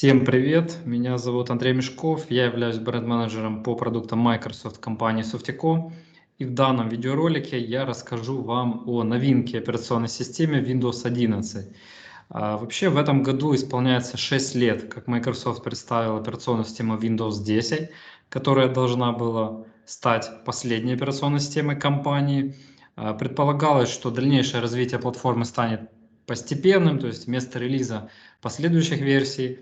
Всем привет, меня зовут Андрей Мешков, я являюсь бренд-менеджером по продуктам Microsoft компании Softico. И в данном видеоролике я расскажу вам о новинке операционной системе Windows 11. А, вообще в этом году исполняется 6 лет, как Microsoft представил операционную систему Windows 10, которая должна была стать последней операционной системой компании. А, предполагалось, что дальнейшее развитие платформы станет постепенным, то есть вместо релиза последующих версий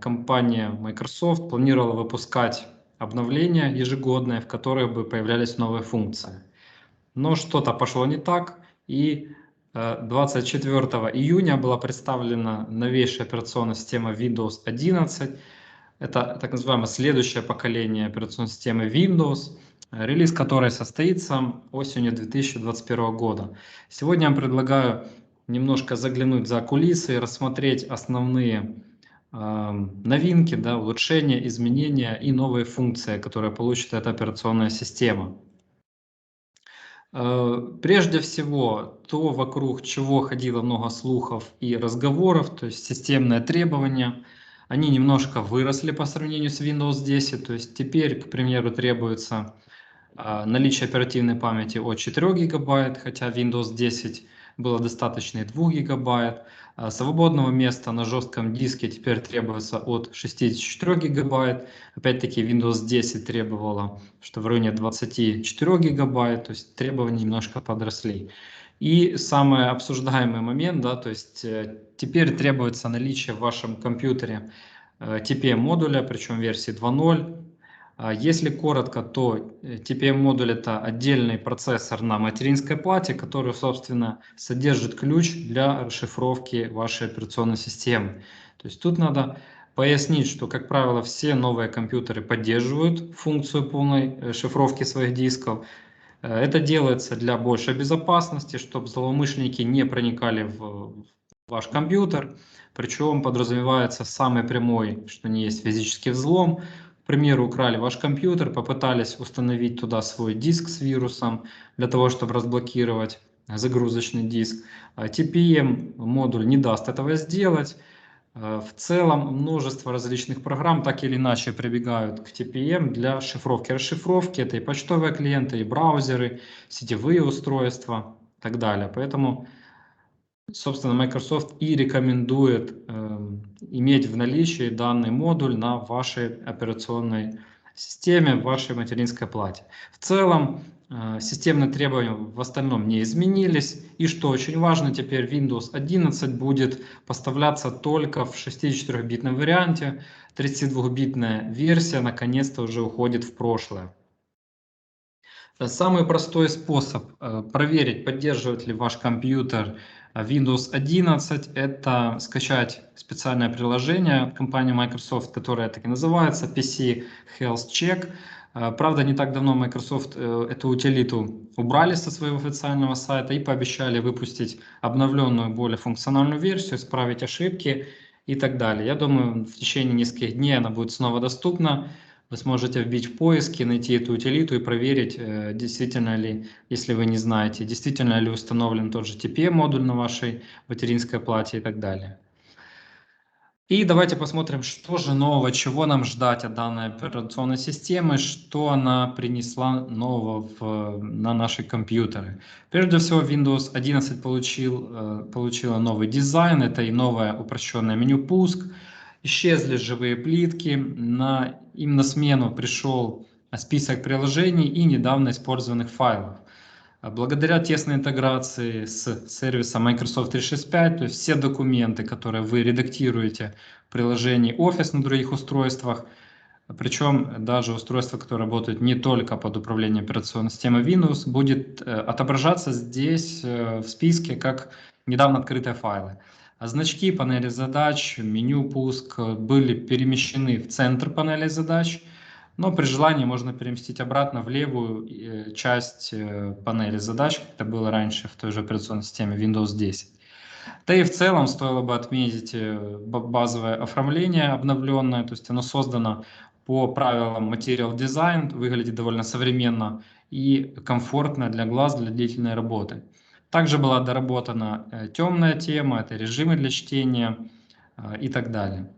компания Microsoft планировала выпускать обновления ежегодные, в которых бы появлялись новые функции. Но что-то пошло не так, и 24 э, июня была представлена новейшая операционная система Windows 11. Это так называемое следующее поколение операционной системы Windows, релиз которой состоится осенью 2021 года. Сегодня я предлагаю немножко заглянуть за кулисы и рассмотреть основные новинки, да, улучшения, изменения и новые функции, которые получит эта операционная система. Э, прежде всего, то, вокруг чего ходило много слухов и разговоров, то есть системные требования, они немножко выросли по сравнению с Windows 10. То есть теперь, к примеру, требуется а, наличие оперативной памяти от 4 гигабайт, хотя Windows 10 было достаточно и 2 гигабайт. А свободного места на жестком диске теперь требуется от 64 гигабайт. Опять-таки Windows 10 требовала, что в районе 24 гигабайт, то есть требования немножко подросли. И самый обсуждаемый момент, да, то есть э, теперь требуется наличие в вашем компьютере TPM-модуля, причем версии 2.0, а если коротко, то TPM-модуль э, это отдельный процессор на материнской плате, который, собственно, содержит ключ для расшифровки вашей операционной системы. То есть тут надо пояснить, что, как правило, все новые компьютеры поддерживают функцию полной э, шифровки своих дисков. Э, это делается для большей безопасности, чтобы злоумышленники не проникали в ваш компьютер. Причем подразумевается самый прямой, что не есть физический взлом, примеру, украли ваш компьютер, попытались установить туда свой диск с вирусом для того, чтобы разблокировать загрузочный диск. TPM модуль не даст этого сделать. В целом множество различных программ так или иначе прибегают к TPM для шифровки расшифровки. Это и почтовые клиенты, и браузеры, сетевые устройства и так далее. Поэтому собственно, Microsoft и рекомендует э, иметь в наличии данный модуль на вашей операционной системе, в вашей материнской плате. В целом, э, системные требования в остальном не изменились. И что очень важно, теперь Windows 11 будет поставляться только в 64-битном варианте. 32-битная версия наконец-то уже уходит в прошлое. Самый простой способ э, проверить, поддерживает ли ваш компьютер Windows 11 – это скачать специальное приложение компании Microsoft, которое так и называется PC Health Check. Э, правда, не так давно Microsoft э, эту утилиту убрали со своего официального сайта и пообещали выпустить обновленную, более функциональную версию, исправить ошибки и так далее. Я думаю, в течение нескольких дней она будет снова доступна вы сможете вбить в поиске, найти эту утилиту и проверить, э, действительно ли, если вы не знаете, действительно ли установлен тот же TPM-модуль на вашей материнской плате и так далее. И давайте посмотрим, что же нового, чего нам ждать от данной операционной системы, что она принесла нового в, на наши компьютеры. Прежде всего, Windows 11 получил, э, получила новый дизайн, это и новое упрощенное меню «Пуск», исчезли живые плитки, на, им на смену пришел список приложений и недавно использованных файлов. Благодаря тесной интеграции с сервисом Microsoft 365, то есть все документы, которые вы редактируете в приложении Office на других устройствах, причем даже устройство, которое работает не только под управлением операционной системы Windows, будет э, отображаться здесь э, в списке как недавно открытые файлы. А значки панели задач, меню пуск были перемещены в центр панели задач, но при желании можно переместить обратно в левую э, часть э, панели задач, как это было раньше в той же операционной системе Windows 10. Да и в целом стоило бы отметить э, базовое оформление обновленное, то есть оно создано по правилам Material Design, выглядит довольно современно и комфортно для глаз, для длительной работы. Также была доработана э, темная тема, это режимы для чтения э, и так далее.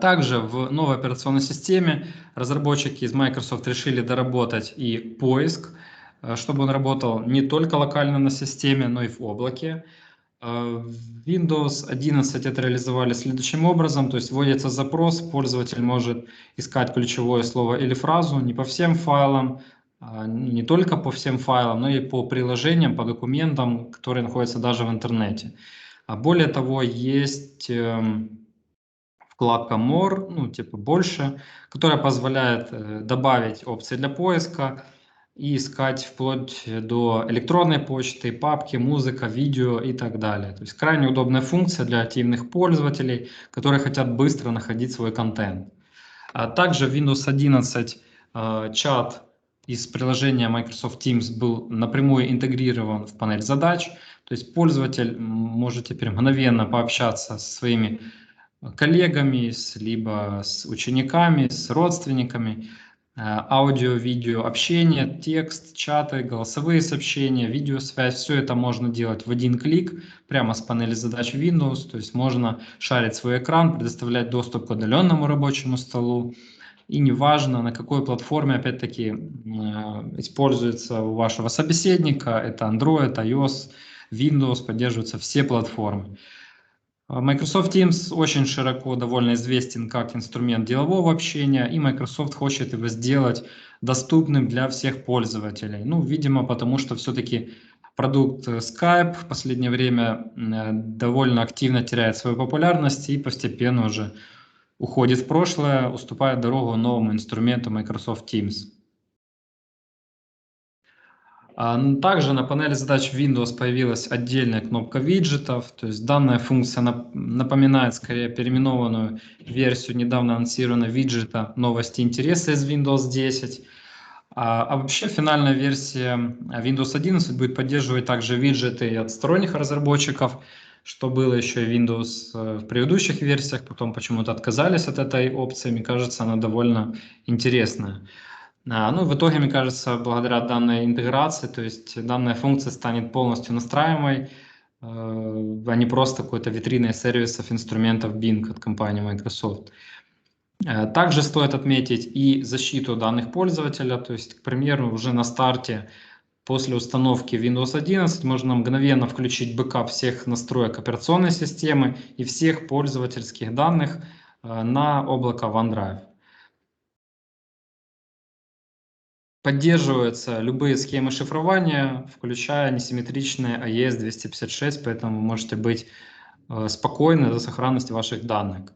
Также в новой операционной системе разработчики из Microsoft решили доработать и поиск, чтобы он работал не только локально на системе, но и в облаке. Windows 11 это реализовали следующим образом, то есть вводится запрос, пользователь может искать ключевое слово или фразу не по всем файлам, не только по всем файлам, но и по приложениям, по документам, которые находятся даже в интернете. А более того, есть эм, вкладка More, ну типа больше, которая позволяет э, добавить опции для поиска и искать вплоть до электронной почты, папки, музыка, видео и так далее. То есть крайне удобная функция для активных пользователей, которые хотят быстро находить свой контент. А также в Windows 11 э, чат из приложения Microsoft Teams был напрямую интегрирован в панель задач. То есть пользователь может теперь мгновенно пообщаться со своими коллегами, с, либо с учениками, с родственниками, э, аудио, видео, общение, текст, чаты, голосовые сообщения, видеосвязь. Все это можно делать в один клик прямо с панели задач Windows. То есть можно шарить свой экран, предоставлять доступ к удаленному рабочему столу, и неважно, на какой платформе, опять-таки, э, используется у вашего собеседника, это Android, iOS, Windows, поддерживаются все платформы. А Microsoft Teams очень широко довольно известен как инструмент делового общения, и Microsoft хочет его сделать доступным для всех пользователей. Ну, видимо, потому что все-таки продукт Skype в последнее время э, довольно активно теряет свою популярность и постепенно уже уходит в прошлое, уступает дорогу новому инструменту Microsoft Teams. А, также на панели задач Windows появилась отдельная кнопка виджетов, то есть данная функция напоминает скорее переименованную версию недавно анонсированного виджета новости интереса из Windows 10. А, а вообще финальная версия Windows 11 будет поддерживать также виджеты от сторонних разработчиков, что было еще и Windows э, в предыдущих версиях, потом почему-то отказались от этой опции. Мне кажется, она довольно интересная. А, ну, в итоге, мне кажется, благодаря данной интеграции, то есть данная функция станет полностью настраиваемой, э, а не просто какой-то витриной сервисов, инструментов Bing от компании Microsoft. Э, также стоит отметить и защиту данных пользователя, то есть, к примеру, уже на старте После установки Windows 11 можно мгновенно включить бэкап всех настроек операционной системы и всех пользовательских данных э, на облако OneDrive. Поддерживаются любые схемы шифрования, включая несимметричные AES-256, поэтому вы можете быть э, спокойны за сохранность ваших данных.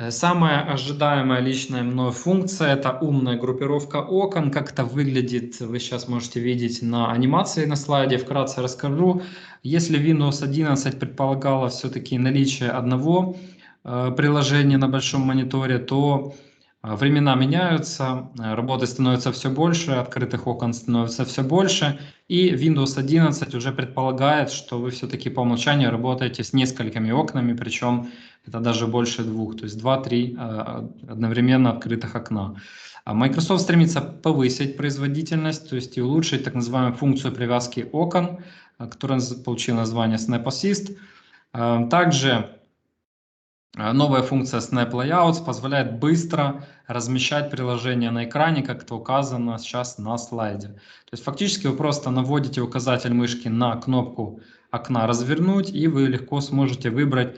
Э, самая ожидаемая личная мной функция – это умная группировка окон. Как это выглядит, вы сейчас можете видеть на анимации на слайде. Вкратце расскажу. Если Windows 11 предполагала все-таки наличие одного э, приложения на большом мониторе, то э, времена меняются, работы становится все больше, открытых окон становится все больше, и Windows 11 уже предполагает, что вы все-таки по умолчанию работаете с несколькими окнами, причем это даже больше двух, то есть два-три а, одновременно открытых окна. А Microsoft стремится повысить производительность, то есть и улучшить так называемую функцию привязки окон, а, которая получила название Snap Assist. Также новая функция Snap Layouts позволяет быстро размещать приложение на экране, как это указано сейчас на слайде. То есть фактически вы просто наводите указатель мышки на кнопку окна «Развернуть», и вы легко сможете выбрать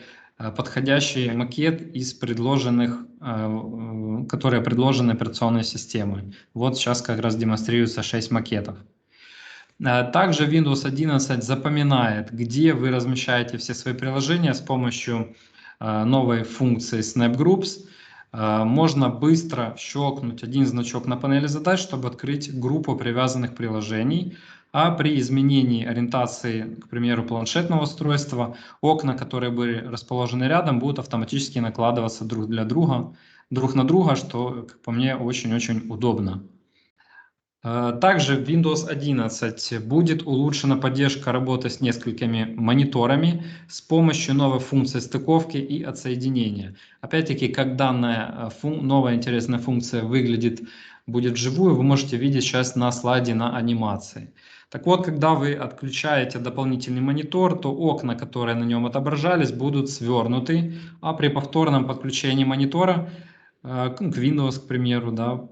подходящий макет из предложенных, э, которые предложены операционной системой. Вот сейчас как раз демонстрируется 6 макетов. Э, также Windows 11 запоминает, где вы размещаете все свои приложения с помощью новой функции Snap Groups. Можно быстро щелкнуть один значок на панели задач, чтобы открыть группу привязанных приложений а при изменении ориентации, к примеру, планшетного устройства, окна, которые были расположены рядом, будут автоматически накладываться друг для друга, друг на друга, что, как по мне, очень-очень удобно. Э, также в Windows 11 будет улучшена поддержка работы с несколькими мониторами с помощью новой функции стыковки и отсоединения. Опять-таки, как данная э, новая интересная функция выглядит будет вживую, вы можете видеть сейчас на слайде на анимации. Так вот, когда вы отключаете дополнительный монитор, то окна, которые на нем отображались, будут свернуты, а при повторном подключении монитора э, к Windows, к примеру, да,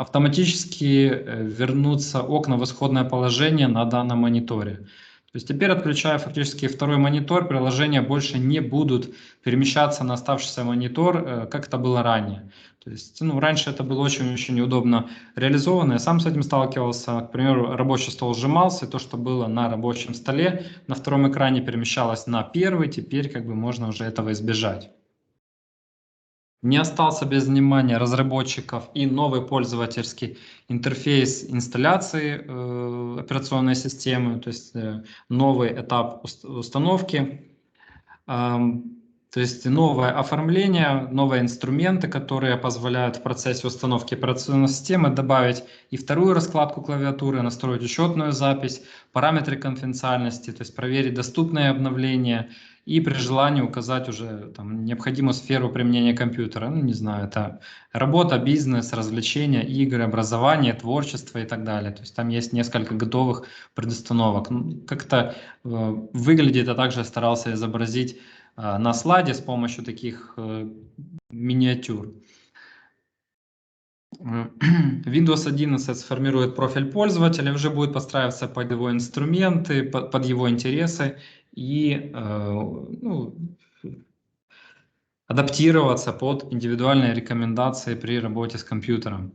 автоматически э, вернутся окна в исходное положение на данном мониторе. То есть теперь, отключая фактически второй монитор, приложения больше не будут перемещаться на оставшийся монитор, э, как это было ранее. То есть, ну, раньше это было очень-очень удобно реализовано. Я сам с этим сталкивался. К примеру, рабочий стол сжимался, и то, что было на рабочем столе, на втором экране перемещалось на первый. Теперь как бы можно уже этого избежать. Не остался без внимания разработчиков и новый пользовательский интерфейс инсталляции э, операционной системы, то есть э, новый этап установки. Эм, то есть новое оформление, новые инструменты, которые позволяют в процессе установки операционной системы добавить и вторую раскладку клавиатуры, настроить учетную запись, параметры конфиденциальности, то есть проверить доступные обновления и при желании указать уже там, необходимую сферу применения компьютера. Ну, не знаю, это работа, бизнес, развлечения, игры, образование, творчество и так далее. То есть там есть несколько готовых предустановок. Ну, как-то э, выглядит, а также старался изобразить Э, на слайде с помощью таких э, миниатюр. Windows 11 сформирует профиль пользователя, уже будет подстраиваться под его инструменты, под, под его интересы и э, ну, адаптироваться под индивидуальные рекомендации при работе с компьютером.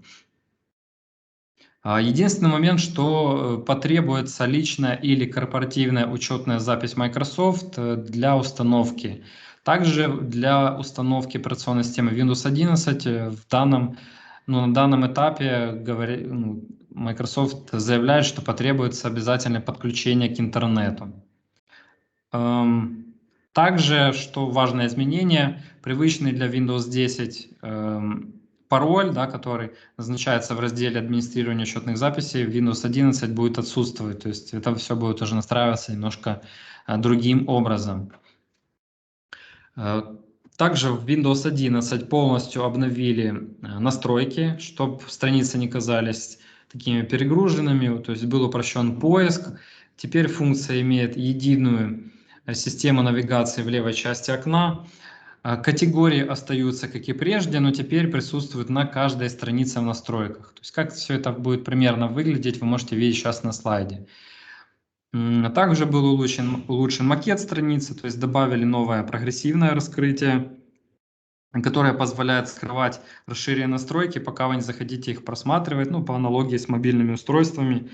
А, единственный момент, что э, потребуется личная или корпоративная учетная запись Microsoft э, для установки. Также для установки операционной системы Windows 11 э, в данном, ну, на данном этапе говори, ну, Microsoft заявляет, что потребуется обязательное подключение к интернету. Эм, также, что важное изменение, привычный для Windows 10 пароль, да, который назначается в разделе администрирования счетных записей, в Windows 11 будет отсутствовать. То есть это все будет уже настраиваться немножко а, другим образом. А, также в Windows 11 полностью обновили а, настройки, чтобы страницы не казались такими перегруженными, то есть был упрощен поиск. Теперь функция имеет единую систему навигации в левой части окна. А, категории остаются, как и прежде, но теперь присутствуют на каждой странице в настройках. То есть как все это будет примерно выглядеть, вы можете видеть сейчас на слайде. Также был улучшен, улучшен макет страницы, то есть добавили новое прогрессивное раскрытие, которое позволяет скрывать расширенные настройки, пока вы не захотите их просматривать, ну, по аналогии с мобильными устройствами.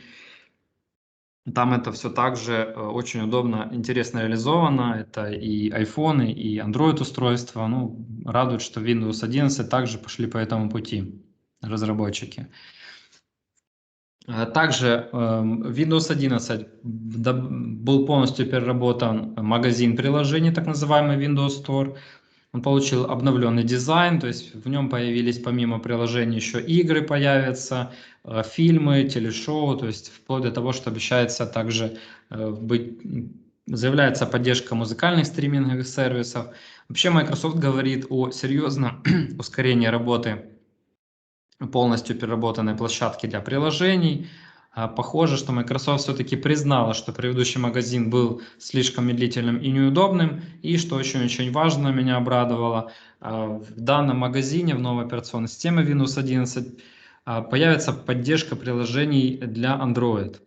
Там это все также э, очень удобно, интересно реализовано. Это и iPhone, и Android устройства. Ну, радует, что Windows 11 также пошли по этому пути разработчики. Э, также эм, Windows 11 был полностью переработан магазин приложений, так называемый Windows Store. Он получил обновленный дизайн, то есть в нем появились помимо приложений еще игры появятся, э, фильмы, телешоу, то есть вплоть до того, что обещается также э, быть, заявляется поддержка музыкальных стриминговых сервисов. Вообще Microsoft говорит о серьезном ускорении работы полностью переработанной площадки для приложений, похоже, что Microsoft все-таки признала, что предыдущий магазин был слишком медлительным и неудобным, и что очень-очень важно, меня обрадовало, а, в данном магазине, в новой операционной системе Windows 11 а, появится поддержка приложений для Android.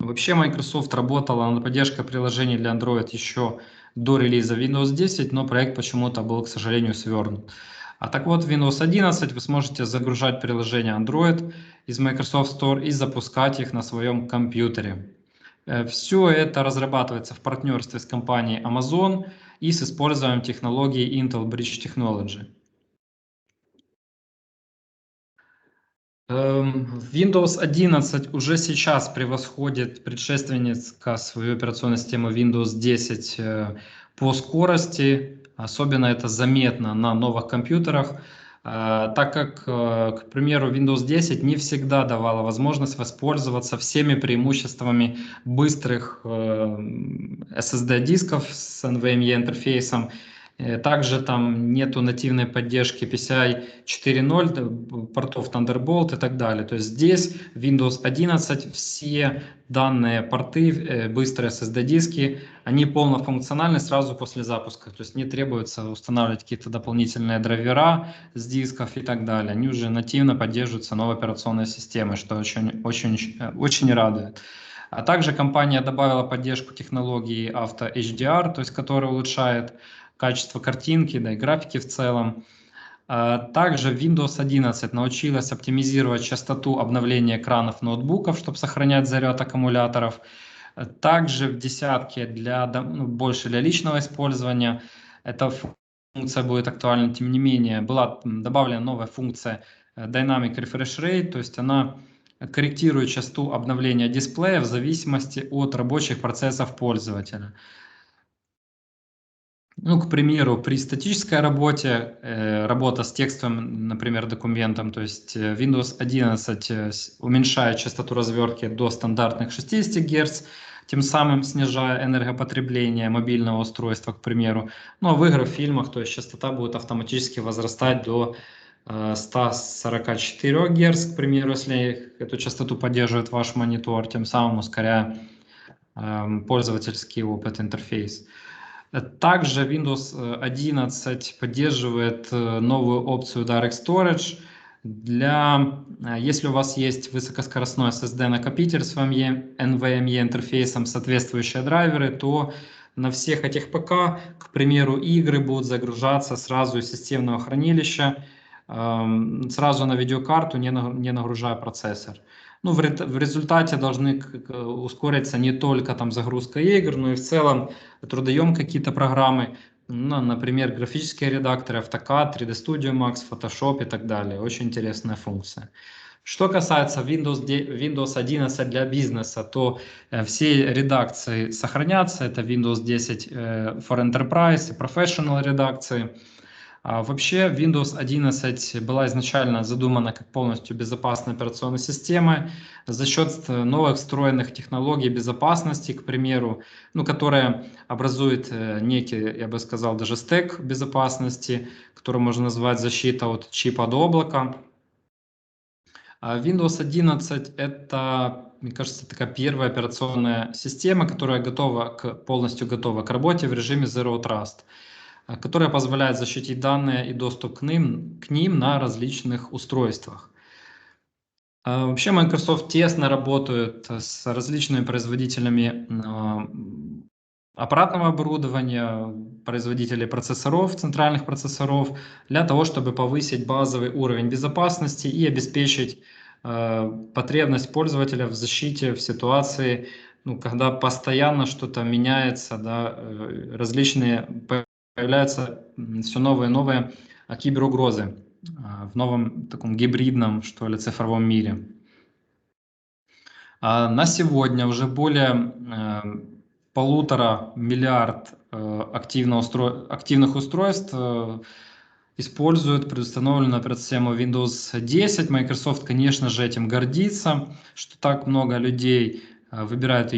Вообще Microsoft работала над поддержкой приложений для Android еще до релиза Windows 10, но проект почему-то был, к сожалению, свернут. А так вот, Windows 11 вы сможете загружать приложения Android из Microsoft Store и запускать их на своем компьютере. Э, Все это разрабатывается в партнерстве с компанией Amazon и с использованием технологии Intel Bridge Technology. Эм, Windows 11 уже сейчас превосходит предшественника свою операционную систему Windows 10 э, по скорости, Особенно это заметно на новых компьютерах, э, так как, э, к примеру, Windows 10 не всегда давала возможность воспользоваться всеми преимуществами быстрых э, SSD-дисков с NVMe интерфейсом. Э, также там нету нативной поддержки PCI 4.0, портов Thunderbolt и так далее. То есть здесь Windows 11 все данные порты, э, быстрые SSD-диски, они полнофункциональны сразу после запуска. То есть не требуется устанавливать какие-то дополнительные драйвера с дисков и так далее. Они уже нативно поддерживаются новой операционной системой, что очень, очень, э, очень радует. А также компания добавила поддержку технологии Auto HDR, то есть которая улучшает качество картинки, да и графики в целом. А также Windows 11 научилась оптимизировать частоту обновления экранов ноутбуков, чтобы сохранять заряд аккумуляторов. Также в десятке для ну, больше для личного использования эта функция будет актуальна. Тем не менее, была добавлена новая функция э, Dynamic Refresh Rate, то есть она корректирует частоту обновления дисплея в зависимости от рабочих процессов пользователя. Ну, к примеру, при статической работе, э, работа с текстовым, например, документом, то есть э, Windows 11 э, уменьшает частоту развертки до стандартных 60 Гц, тем самым снижая энергопотребление мобильного устройства, к примеру. Ну, а в играх, фильмах, то есть частота будет автоматически возрастать до 144 Гц, к примеру, если эту частоту поддерживает ваш монитор, тем самым ускоряя эм, пользовательский опыт, интерфейс. Также Windows 11 поддерживает э, новую опцию Direct Storage для, э, если у вас есть высокоскоростной SSD накопитель с NVMe интерфейсом, соответствующие драйверы, то на всех этих ПК, к примеру, игры будут загружаться сразу из системного хранилища, сразу на видеокарту, не нагружая процессор ну, в, результате должны ускориться не только там загрузка игр, но и в целом трудоем какие-то программы, ну, например, графические редакторы, AutoCAD, 3D Studio Max, Photoshop и так далее. Очень интересная функция. Что касается Windows, Windows 11 для бизнеса, то э, все редакции сохранятся. Это Windows 10 э, for Enterprise и Professional редакции. А вообще Windows 11 была изначально задумана как полностью безопасная операционная система за счет новых встроенных технологий безопасности, к примеру, ну, которая образует э, некий, я бы сказал, даже стек безопасности, который можно назвать защита от чипа до облака. А Windows 11 это, мне кажется, такая первая операционная система, которая готова к, полностью готова к работе в режиме Zero Trust. Э, которая позволяет защитить данные и доступ к ним, к ним на различных устройствах. Э, вообще Microsoft тесно работает с различными производителями э, аппаратного оборудования, производителей процессоров, центральных процессоров, для того, чтобы повысить базовый уровень безопасности и обеспечить потребность пользователя в защите в ситуации, ну, когда постоянно что-то меняется, да, различные появляются все новые и новые а, киберугрозы а, в новом таком гибридном, что ли, цифровом мире. А, на сегодня уже более э, полутора миллиард э, активных устройств э, используют предустановленную операционную систему Windows 10. Microsoft, конечно же, этим гордится, что так много людей выбирают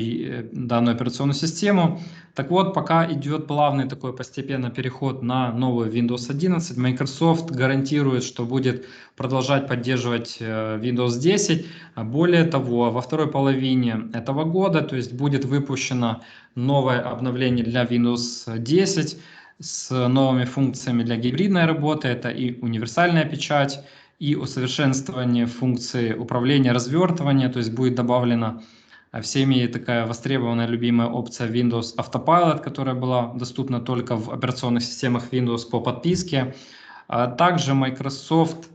данную операционную систему. Так вот, пока идет плавный такой постепенный переход на новую Windows 11, Microsoft гарантирует, что будет продолжать поддерживать э, Windows 10. Более того, во второй половине этого года, то есть будет выпущено новое обновление для Windows 10 с новыми функциями для гибридной работы. Это и универсальная печать, и усовершенствование функции управления развертывания, то есть будет добавлено а всеми такая востребованная, любимая опция Windows Autopilot, которая была доступна только в операционных системах Windows по подписке. А также Microsoft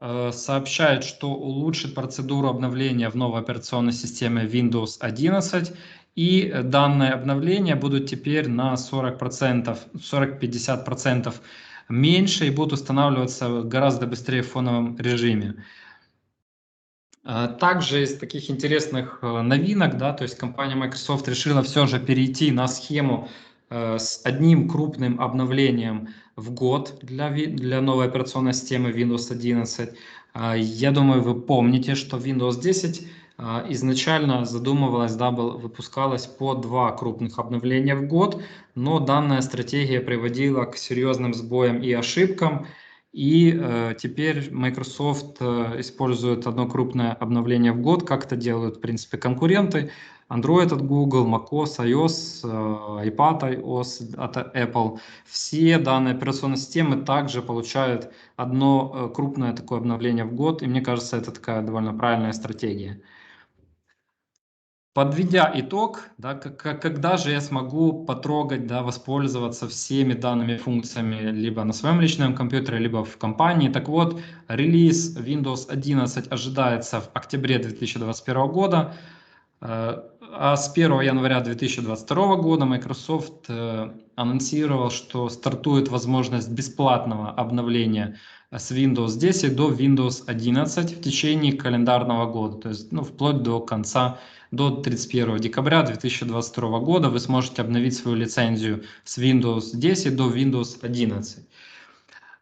э, сообщает, что улучшит процедуру обновления в новой операционной системе Windows 11, и данные обновления будут теперь на 40%, 40-50% меньше и будут устанавливаться гораздо быстрее в фоновом режиме. А, также из таких интересных э, новинок, да, то есть компания Microsoft решила все же перейти на схему э, с одним крупным обновлением в год для, для новой операционной системы Windows 11. А, я думаю, вы помните, что Windows 10 а, изначально задумывалось, да, был, выпускалось по два крупных обновления в год, но данная стратегия приводила к серьезным сбоям и ошибкам, и э, теперь Microsoft э, использует одно крупное обновление в год, как это делают, в принципе, конкуренты. Android от Google, macOS, iOS, э, iPad iOS от Apple. Все данные операционные системы также получают одно э, крупное такое обновление в год, и мне кажется, это такая довольно правильная стратегия. Подведя итог, да, как, когда же я смогу потрогать, да, воспользоваться всеми данными функциями либо на своем личном компьютере, либо в компании. Так вот, релиз Windows 11 ожидается в октябре 2021 года. Э, а с 1 января 2022 года Microsoft э, анонсировал, что стартует возможность бесплатного обновления с Windows 10 до Windows 11 в течение календарного года, то есть ну, вплоть до конца до 31 декабря 2022 года вы сможете обновить свою лицензию с Windows 10 до Windows 11.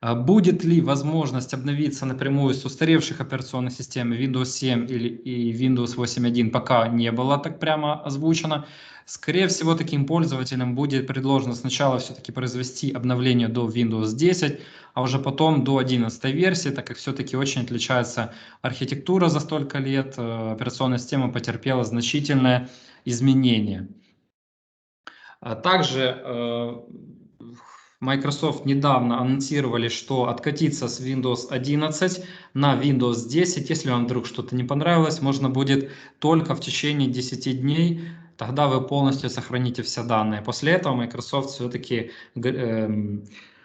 А будет ли возможность обновиться напрямую с устаревших операционных систем Windows 7 или и Windows 8.1 пока не было так прямо озвучено. Скорее всего, таким пользователям будет предложено сначала все-таки произвести обновление до Windows 10, а уже потом до 11 версии, так как все-таки очень отличается архитектура за столько лет, э, операционная система потерпела значительное изменение. А также э, Microsoft недавно анонсировали, что откатиться с Windows 11 на Windows 10, если вам вдруг что-то не понравилось, можно будет только в течение 10 дней тогда вы полностью сохраните все данные. После этого Microsoft все-таки э,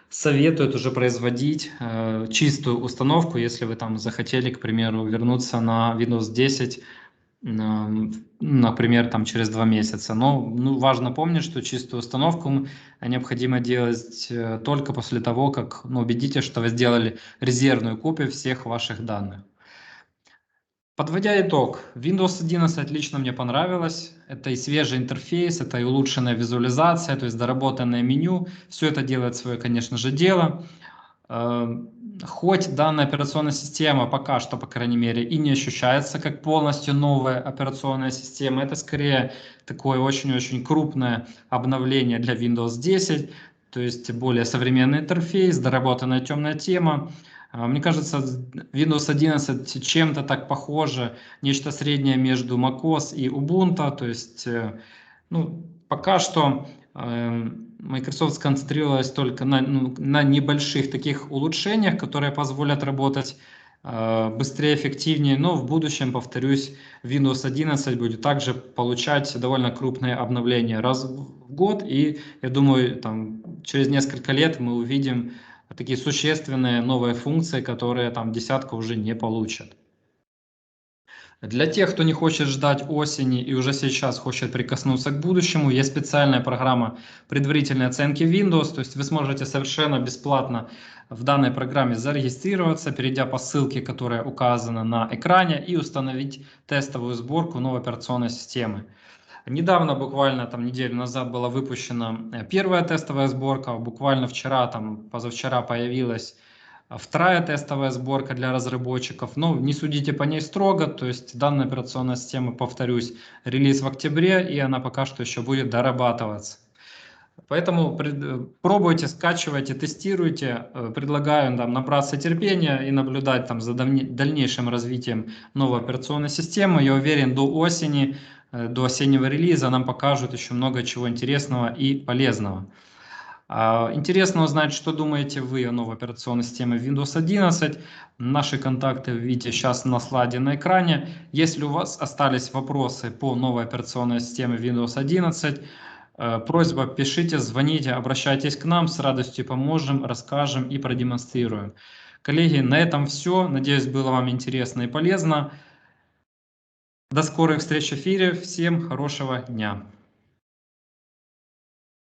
советует уже производить э, чистую установку, если вы там захотели, к примеру, вернуться на Windows 10 например, там через два месяца. Но ну, важно помнить, что чистую установку необходимо делать э, только после того, как ну, убедитесь, что вы сделали резервную копию всех ваших данных. Подводя итог, Windows 11 лично мне понравилось. Это и свежий интерфейс, это и улучшенная визуализация, то есть доработанное меню. Все это делает свое, конечно же, дело. Хоть данная операционная система пока что, по крайней мере, и не ощущается как полностью новая операционная система, это скорее такое очень-очень крупное обновление для Windows 10, то есть более современный интерфейс, доработанная темная тема. А, мне кажется, Windows 11 чем-то так похоже, нечто среднее между macOS и Ubuntu, то есть э, ну, пока что эм, Microsoft сконцентрировалась только на, ну, на небольших таких улучшениях, которые позволят работать э, быстрее, эффективнее, но в будущем, повторюсь, Windows 11 будет также получать довольно крупные обновления раз в год, и я думаю, там, через несколько лет мы увидим такие существенные новые функции, которые там десятка уже не получат. Для тех, кто не хочет ждать осени и уже сейчас хочет прикоснуться к будущему, есть специальная программа предварительной оценки Windows, то есть вы сможете совершенно бесплатно в данной программе зарегистрироваться, перейдя по ссылке, которая указана на экране, и установить тестовую сборку новой операционной системы. Недавно, буквально там неделю назад, была выпущена э, первая тестовая сборка, буквально вчера, там позавчера появилась вторая тестовая сборка для разработчиков. Но не судите по ней строго, то есть данная операционная система, повторюсь, релиз в октябре, и она пока что еще будет дорабатываться. Поэтому э, пробуйте, скачивайте, тестируйте. Предлагаю там, набраться терпения и наблюдать там, за дальнейшим развитием новой операционной системы. Я уверен, до осени Э, до осеннего релиза нам покажут еще много чего интересного и полезного. А, интересно узнать, что думаете вы о новой операционной системе Windows 11. Наши контакты видите сейчас на слайде на экране. Если у вас остались вопросы по новой операционной системе Windows 11, э, просьба пишите, звоните, обращайтесь к нам, с радостью поможем, расскажем и продемонстрируем. Коллеги, на этом все. Надеюсь, было вам интересно и полезно. До скорых встреч в эфире. Всем хорошего дня.